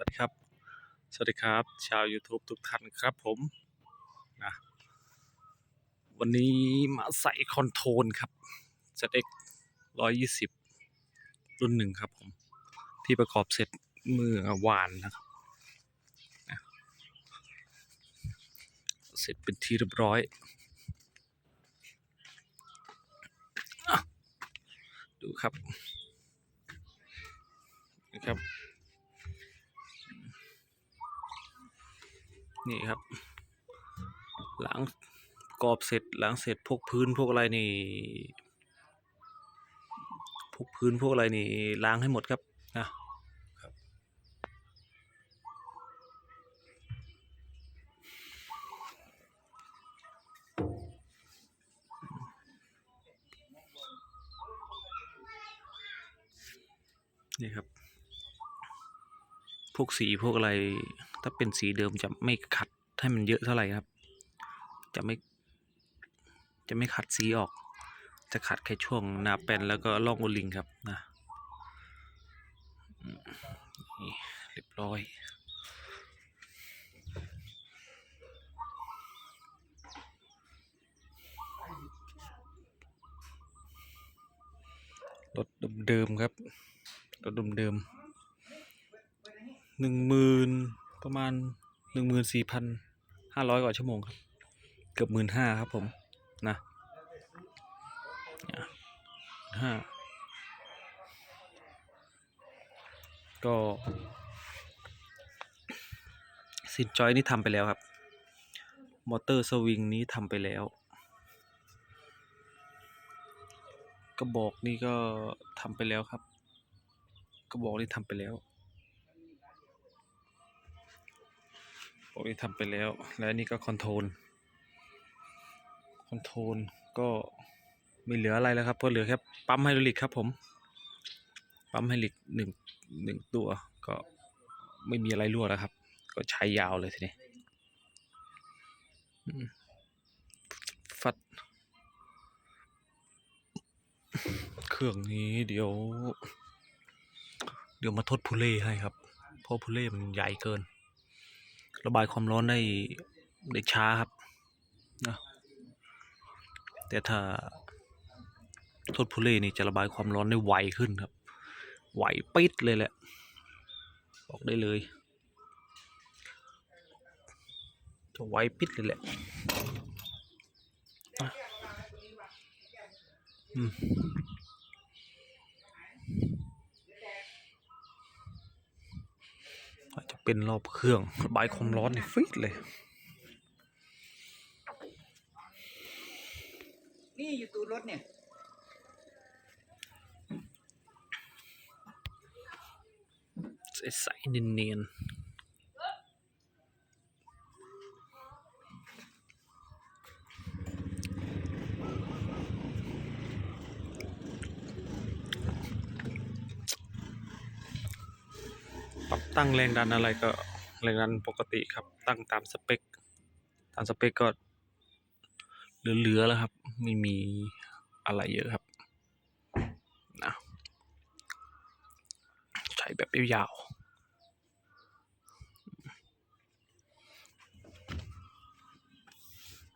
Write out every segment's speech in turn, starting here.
วัสดีครับ สวัสดีครับ ชาว YouTube ทุกท่านครับผมนะวันนี้มาใส่คอนโทรลครับ ZX 120รุ่นหนึ่งครับผม ที่ประกอบเสร็จเมื่อวานนะครับนะเสร็จเป็นที่เรียบร้อย ดูครับนะครับ นี่ครับ หลังกรอบเสร็จหลังเสร็จพวกพื้นพวกอะไรนี่พวกพื้นพวกอะไรนี่ล้างให้หมดครับนะครับนี่ครับพ วกสีพวกอะไร ถ้าเป็นสีเดิมจะไม่ขัดให้มันเยอะเท่าไหร่ครับ จะไม่ จะไม่ขัดสีออก จะขัดแค่ช่วงหน้าแป้นแล้วก็ล่องโอลิงครับนะเรียบร้อยรถเดิมๆครับรถเดิมๆ หนึ่งหมื่นประมาณหนึ่งหมื่นสี่พันห้าร้อยกว่าชั่วโมงครับ เกือบหมื่นห้าครับผมนะห้าก็ซินจอยนี่ทำไปแล้วครับ มอเตอร์สวิงนี้ทำไปแล้ว กระบอกนี่ก็ทำไปแล้วครับ กระบอกนี่ทำไปแล้ว กระบอกนี่ทำไปแล้ว และนี่ก็คอนโทรลคอนโทรลก็ไม่เหลืออะไรแล้วครับ ก็เหลือแค่ปั๊มไฮดรอลิกครับผม ปั๊มไฮดรอลิกหนึ่งหนึ่งตัว ก็ไม่มีอะไรรั่วแล้วครับ ก็ใช้ยาวเลยทีนี้ฟัด เครื่องนี้เดี๋ยว เดี๋ยวมาทดพูเล่ให้ครับ เพราะพูเล่มันใหญ่เกิน ระบายความร้อนได้ได้ช้าครับนะแต่ถ้าทดพูเล่นี่จะระบายความร้อนได้ไวขึ้นครับ ไวปิดเลยแหละ บอกได้เลยจะไวปิดเลยแหละอะอืม อาจจะเป็นรอบเครื่องระบายความร้อนในฟิตเลย นี่อยู่ตูดรถเนี่ยใสๆเนียนๆ ตั้งแรงดันอะไรก็แรงดันปกติครับ ตั้งตามสเปค ตามสเปคก็เหลือๆแล้วครับ ไม่มีอะไรเยอะครับนะใช้แบบยาว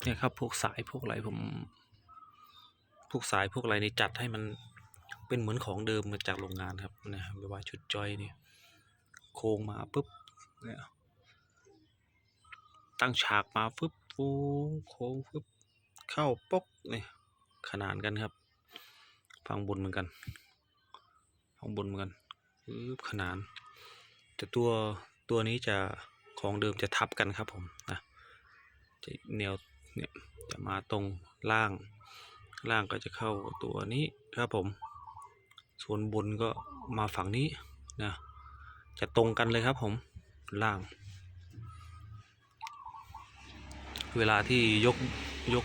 เนี่ยครับพวกสายพวกอะไรผม พวกสายพวกอะไรนี่จัดให้มันเป็นเหมือนของเดิมมาจากโรงงานครับนะไม่ว่าชุดจอยเนี่ย โค้งมาปุ๊บเนี่ยตั้งฉากมาฟึบฟูโค้งฟึบเข้าปกเนี่ยขนานกันครับฟังบนเหมือนกันฟังบนเหมือนกันปึ๊บขนาน แต่ตัวตัวนี้จะของเดิมจะทับกันครับผมนะจะแนวเนี่ยจะมาตรงล่าง ล่างก็จะเข้าตัวนี้ครับผม ส่วนบนก็มาฝั่งนี้นะ จะตรงกันเลยครับผมล่าง เวลาที่ยกยก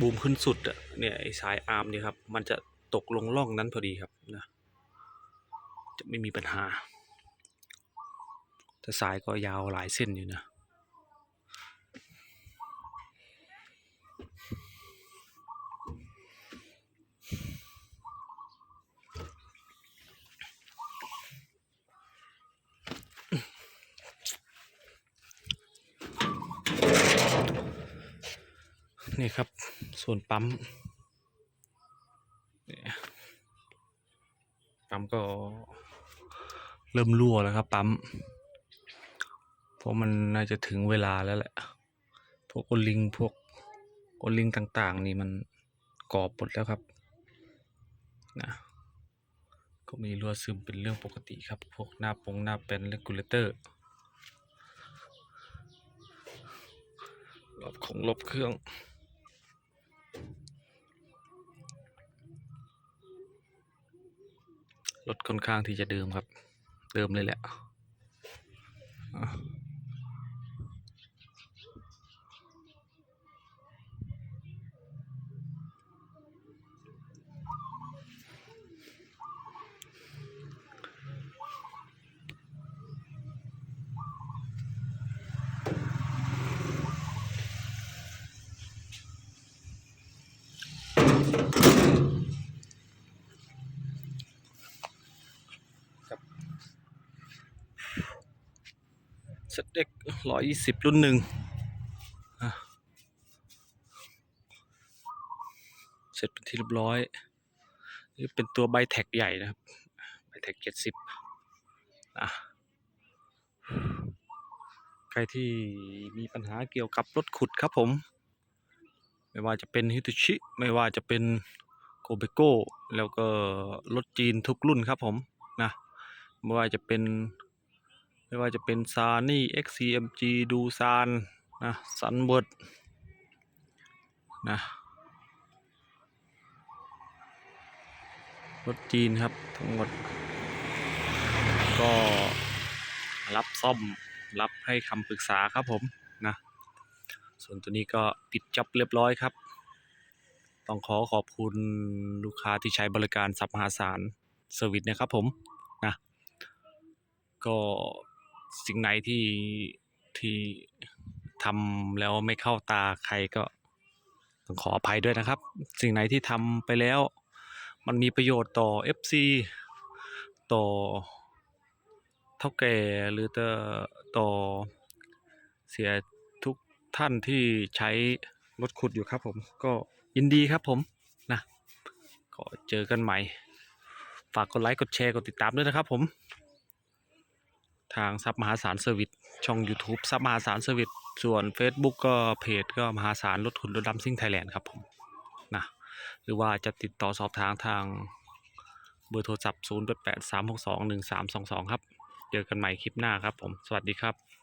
บูมขึ้นสุดอะเนี่ยไอ้สายอาร์มเนี่ยครับ มันจะตกลงร่องนั้นพอดีครับนะจะไม่มีปัญหาแต่สายก็ยาวหลายเส้นอยู่นะ นี่ครับ ส่วนปั๊มนี่ปั๊มก็เริ่มรั่วแล้วครับ ปั๊ม เพราะมันน่าจะถึงเวลาแล้วแหละ พวกโอลิง พวกโอลิงต่างๆ นี่มันกรอบหมดแล้วครับ นะ ก็มีรั่วซึมเป็นเรื่องปกติครับ พวกหน้าปงหน้าเป็นเลกูเลเตอร์รอบของลบเครื่อง รถค่อนข้างที่จะเดิมครับ เดิมเลยแหละ อะสเต็กร้อยยี่สิบรุ่นหนึ่งเสร็จเป็นที่เรียบร้อย นี่เป็นตัวใบแท็กใหญ่นะครับ ใบแท็กเจ็ดสิบอะใครที่มีปัญหาเกี่ยวกับรถขุดครับผม ไม่ว่าจะเป็นฮิต c ชิ ไม่ว่าจะเป็นโกเบโก้ แล้วก็รถจีนทุกรุ่นครับผมนะ ไม่ว่าจะเป็น ไม่ว่าจะเป็นซานี่ XCMG ดูซานนะซันเวิร์ดนะรถจีนครับทั้งหมด ก็รับซ่อมรับให้คำปรึกษาครับผมนะส่วนตัวนี้ก็ปิดจ็อบเรียบร้อยครับ ต้องขอขอบคุณลูกค้าที่ใช้บริการสับมหาสารเซอร์วิสนะครับผมนะก็ สิ่งไหนที่ที่ทำแล้วไม่เข้าตาใครก็ต้องขออภัยด้วยนะครับ สิ่งไหนที่ทำไปแล้ว มันมีประโยชน์ต่อ FC ต่อเท่าแก่หรือต่อต่อเสียทุกท่านที่ใช้รถขุดอยู่ครับผมก็ยินดีครับผมนะก็เจอกันใหม่ ฝากกดไลค์กดแชร์กดติดตามด้วยนะครับผม ทางซับมหาสารเซอร์วิสช่อง YouTube ซับมหาสารเซอร์วิสส่วน Facebook ก็เพจก็มหาสารรถขุดรถดำซิ่งไทยแลนด์ครับผมนะหรือว่าจะติดต่อสอบถามทางเบอร์โทรศัพท์ 0 8 8 3 6 2 1 3 2 2 ครับ เจอกันใหม่คลิปหน้าครับผม สวัสดีครับ